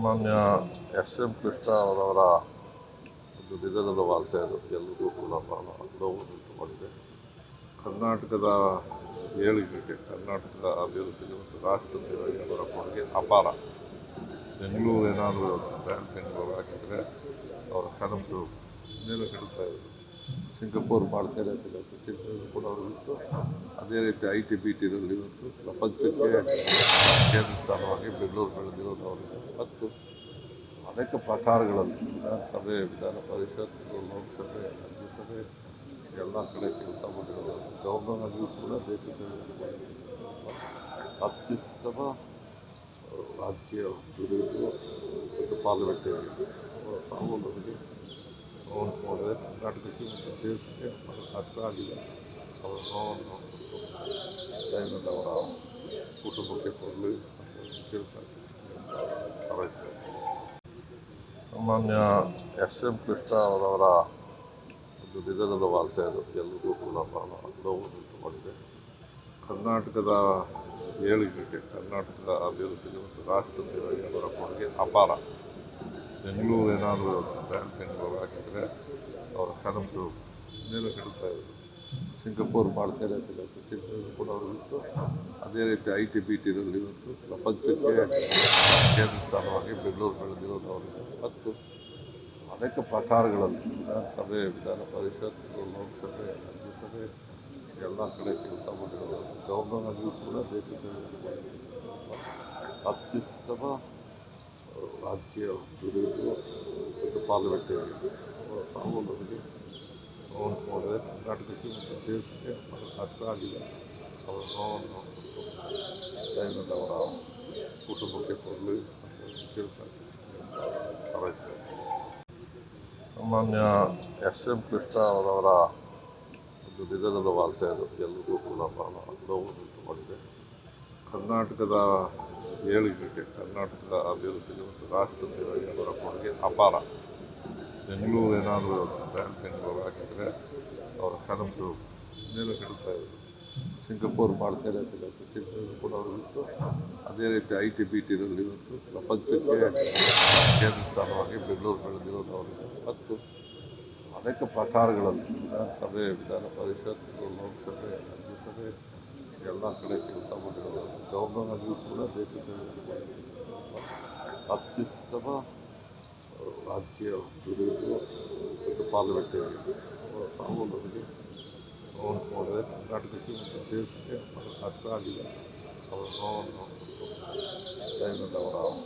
ಸಾಮಾನ್ಯ S M Krishna ಅವರವರ ಒಂದು ನಿಧನದ ವಾರ್ತೆ ಅದು. ಎಲ್ಲರಿಗೂ ಕೂಡ ಬಹಳ ನೋವುಂಟು ಮಾಡಿದೆ. ಕರ್ನಾಟಕದ ಏಳಿಗೆಗೆ ಕರ್ನಾಟಕದ ಅಭಿವೃದ್ಧಿಗೆ ಮತ್ತು ರಾಷ್ಟ್ರ ಸೇವೆಗೆ ಅವರ ಕೊಡುಗೆ ಅಪಾರ. ಬೆಂಗಳೂರು ಏನಾದರೂ ಬ್ಯಾಂಕ್ ಬೆಂಗಳೂರು ಹಾಕಿದರೆ ಅವರ ಕನಸು ಮೇಲೆ ಹೇಳ್ತಾ ಇದ್ರು ಸಿಂಗಪೂರ್ ಮಾಡ್ತಾರೆ ಅಂತ ಚಿಂತನೆ ಕೂಡ ಅವರಿತ್ತು ಅದೇ ರೀತಿ ಐ ಟಿ ಬಿ ಟಿನಲ್ಲಿ ಇವತ್ತು ಪ್ರಪಂಚಕ್ಕೆ ಕೇಂದ್ರ ಸ್ಥಾನವಾಗಿ ಬೆಂಗಳೂರು ಬೆಳೆದಿರೋದು ಅವರಿಗೆ ಮತ್ತು ಅನೇಕ ಪ್ರಕಾರಗಳಲ್ಲಿ ವಿಧಾನಸಭೆ ವಿಧಾನ ಪರಿಷತ್, ಲೋಕಸಭೆ ರಾಜ್ಯಸಭೆ ಎಲ್ಲ ಕಡೆ ಕೆಲಸ ಮಾಡಿರೋದು ಗೌರ್ನರ್ ಆಗಿಯೂ ಕೂಡ ದೇಶದ ಅತ್ಯುತ್ತಮ, ರಾಜಕೀಯ ಮತ್ತು ಪಾರ್ಲಿಮೆಂಟರಿ ಸಾವು ನಮಗೆ ಮಾಡಿದೆ ಕರ್ನಾಟಕಕ್ಕೆ ಮತ್ತು ದೇಶಕ್ಕೆ ಬಹಳ ಕಷ್ಟ ಆಗಿದೆ ಅವರ ನೋವನ್ನು ದಯಾನಂದ ಅವರ ಕುಟುಂಬಕ್ಕೆ ಕೊಡಲಿ ಹಾರೈಸ್ತೇನೆ ಸಾಮಾನ್ಯ ಎಸ್ ಎಂ ಕೃಷ್ಣ ಅವರವರ ಒಂದು ನಿಧನದ ವಾರ್ತೆ ಅದು. ಎಲ್ಲರಿಗೂ ಕೂಡ ಬಹಳ ನೋವು ಮಾಡಿದೆ ಕರ್ನಾಟಕದ ಏಳಿಗೆಗೆ, ಕರ್ನಾಟಕದ ಅಭಿವೃದ್ಧಿಗೆ ಮತ್ತು ರಾಷ್ಟ್ರ ಸೇವೆಗೆ ಅವರ ಕೊಡುಗೆ ಅಪಾರ. ಬೆಂಗಳೂರು ಏನಾದರೂ ಬ್ರ್ಯಾಂಡ್ ಬೆಂಗಳೂರು ಹಾಕಿದರೆ ಅವರ ಕನಸು ಮೇಲೆ ಹೇಳ್ತಾ ಇದ್ರು. ಸಿಂಗಪೂರ್ ಮಾಡ್ತಾರೆ ಅಂತ ಚಿಂತನೆ ಕೂಡ ಇತ್ತು. ಅದೇ ರೀತಿ ಐ ಟಿ ಬಿ ಟಿನಲ್ಲಿ ಇವತ್ತು ಪ್ರಪಂಚಕ್ಕೆ ಕೇಂದ್ರ ಸ್ಥಾನವಾಗಿ ಬೆಂಗಳೂರು ಬೆಳೆದಿರೋದು ಅವರಿಗೆ ಮತ್ತು ಅನೇಕ ಪ್ರಕಾರಗಳಲ್ಲಿ ವಿಧಾನಸಭೆ, ವಿಧಾನ ಪರಿಷತ್, ಲೋಕಸಭೆ ರಾಜ್ಯಸಭೆ ಎಲ್ಲ ಕಡೆ ಕೆಲಸ ಮಾಡಿರೋದು ಗೌರ್ನರ್ ಕೂಡ ದೇಶದ ಅತ್ಯುತ್ತಮ ರಾಜಕೀಯ ದುಡಿದು ಮತ್ತು ಪಾರ್ಲಿಮೆಂಟರಿ ಅವರ ಸಾವು ನಮಗೆ ನೋವು ಮಾಡಿದೆ ಕರ್ನಾಟಕಕ್ಕೆ ಮತ್ತು ದೇಶಕ್ಕೆ ಬಹಳ ಕಷ್ಟ ಆಗಿದೆ ಅವರ ನೋವನ್ನು ಅವರ ಕುಟುಂಬಕ್ಕೆ ಕೊಡಲಿ ಹಾರೈಸ್ತೇನೆ ಸಾಮಾನ್ಯ ಎಸ್ ಎಂ ಕೃಷ್ಣ ಅವರವರ ಒಂದು ನಿಧನದ ವಾರ್ತೆ ಅದು. ಎಲ್ಲರಿಗೂ ಕೂಡ ಬಹಳ ನೋವುಂಟು ಮಾಡಿದೆ ಕರ್ನಾಟಕದ ಏಳಿಗೆಗೆ, ಕರ್ನಾಟಕದ ಅಭಿವೃದ್ಧಿಗೆ ರಾಷ್ಟ್ರ ಸೇವೆಗೆ ಅವರ ಕೊಡುಗೆ ಅಪಾರ. ಬೆಂಗಳೂರು ಏನಾದರೂ ಬ್ರ್ಯಾಂಡ್ ಬೆಂಗಳೂರು ಹಾಕಿದರೆ ಅವರ ಕನಸು ಮೇಲೆ ಹೇಳ್ತಾ ಇದ್ರು ಸಿಂಗಪೂರ್ ಮಾಡ್ತಾರೆ ಅಂತ ಕೂಡ ಅವರಿತ್ತು ಅದೇ ರೀತಿ ಐ ಟಿ ಬಿ ಟಿನಲ್ಲಿ ಇವತ್ತು ಪ್ರಪಂಚಕ್ಕೆ ಕೇಂದ್ರ ಸ್ಥಾನವಾಗಿ ಬೆಂಗಳೂರು ಬೆಳೆದಿರೋದು ಅವರಿಗೆ ಮತ್ತು ಅನೇಕ ಪ್ರಕಾರಗಳಲ್ಲಿ ವಿಧಾನಸಭೆ, ವಿಧಾನ ಪರಿಷತ್, ಲೋಕಸಭೆ, ರಾಜ್ಯಸಭೆ ಎಲ್ಲ ಕಡೆ ಕೆಲಸ ಮಾಡಿರೋದು. ಗವರ್ನರ್ ಆಗಿಯೂ ಕೂಡ ದೇಶದ ಅತ್ಯುತ್ತಮ ರಾಜಕೀಯ ದುಡಿದು ಮತ್ತು ಪಾರ್ಲಿಮೆಂಟರಿ ತಾವು ನಮಗೆ ಮಾಡಿದೆ ಕರ್ನಾಟಕಕ್ಕೆ ಮತ್ತು ದೇಶಕ್ಕೆ ಬಹಳ ಕಷ್ಟ ಆಗಿದೆ. ಅವರ ನೋವನ್ನು ಅವರ